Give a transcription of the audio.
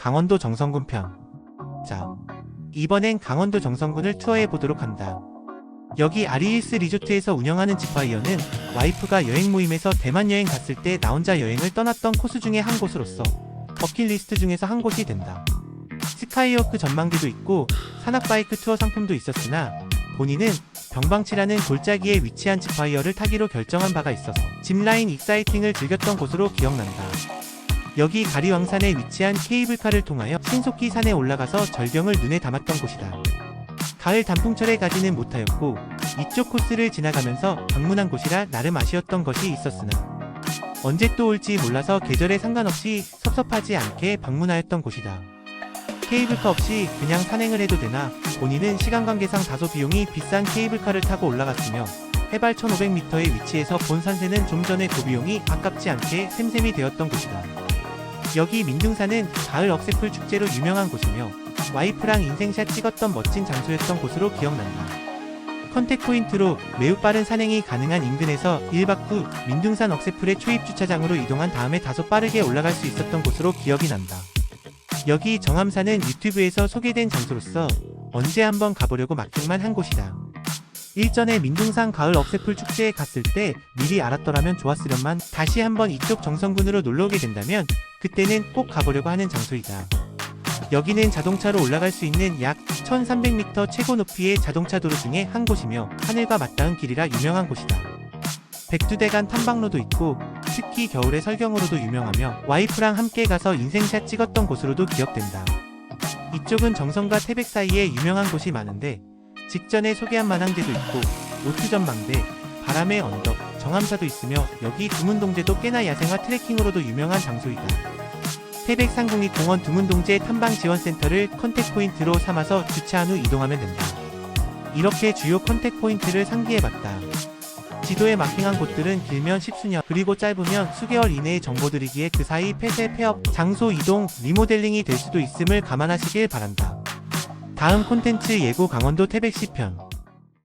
강원도 정선군 편. 자, 이번엔 강원도 정선군을 투어해 보도록 한다. 여기 아리일스 리조트에서 운영하는 지파이어는 와이프가 여행 모임에서 대만 여행 갔을 때 나 혼자 여행을 떠났던 코스 중에 한 곳으로서 버킷리스트 중에서 한 곳이 된다. 스카이워크 전망대도 있고 산악바이크 투어 상품도 있었으나 본인은 병방치라는 골짜기에 위치한 지파이어를 타기로 결정한 바가 있어서 짚라인 익사이팅을 즐겼던 곳으로 기억난다. 여기 가리왕산에 위치한 케이블카를 통하여 신속히 산에 올라가서 절경을 눈에 담았던 곳이다. 가을 단풍철에 가지는 못하였고 이쪽 코스를 지나가면서 방문한 곳이라 나름 아쉬웠던 것이 있었으나 언제 또 올지 몰라서 계절에 상관없이 섭섭하지 않게 방문하였던 곳이다. 케이블카 없이 그냥 산행을 해도 되나 본인은 시간 관계상 다소 비용이 비싼 케이블카를 타고 올라갔으며 해발 1500m의 위치에서 본 산세는 좀 전에 도비용이 아깝지 않게 샘샘이 되었던 곳이다. 여기 민둥산은 가을 억새풀 축제로 유명한 곳이며 와이프랑 인생샷 찍었던 멋진 장소였던 곳으로 기억난다. 컨택 포인트로 매우 빠른 산행이 가능한 인근에서 1박 후 민둥산 억새풀의 초입 주차장으로 이동한 다음에 다소 빠르게 올라갈 수 있었던 곳으로 기억이 난다. 여기 정암산은 유튜브에서 소개된 장소로서 언제 한번 가보려고 막중만 한 곳이다. 일전에 민둥산 가을 억새풀 축제에 갔을 때 미리 알았더라면 좋았으련만 다시 한번 이쪽 정선군으로 놀러 오게 된다면 그때는 꼭 가보려고 하는 장소이다. 여기는 자동차로 올라갈 수 있는 약 1300m 최고 높이의 자동차 도로 중에 한 곳이며 하늘과 맞닿은 길이라 유명한 곳이다. 백두대간 탐방로도 있고 특히 겨울에 설경으로도 유명하며 와이프랑 함께 가서 인생샷 찍었던 곳으로도 기억된다. 이쪽은 정선과 태백 사이에 유명한 곳이 많은데 직전에 소개한 만항제도 있고 오투전망대, 바람의 언덕, 정암사도 있으며 여기 두문동제도 꽤나 야생화 트레킹으로도 유명한 장소이다. 태백 상공리 공원 두문동제 탐방 지원센터를 컨택 포인트로 삼아서 주차한 후 이동하면 된다. 이렇게 주요 컨택 포인트를 상기해봤다. 지도에 마킹한 곳들은 길면 십수년 그리고 짧으면 수개월 이내의 정보들이기에 그 사이 폐쇄 폐업 장소 이동 리모델링이 될 수도 있음을 감안하시길 바란다. 다음 콘텐츠 예고 강원도 태백 시 편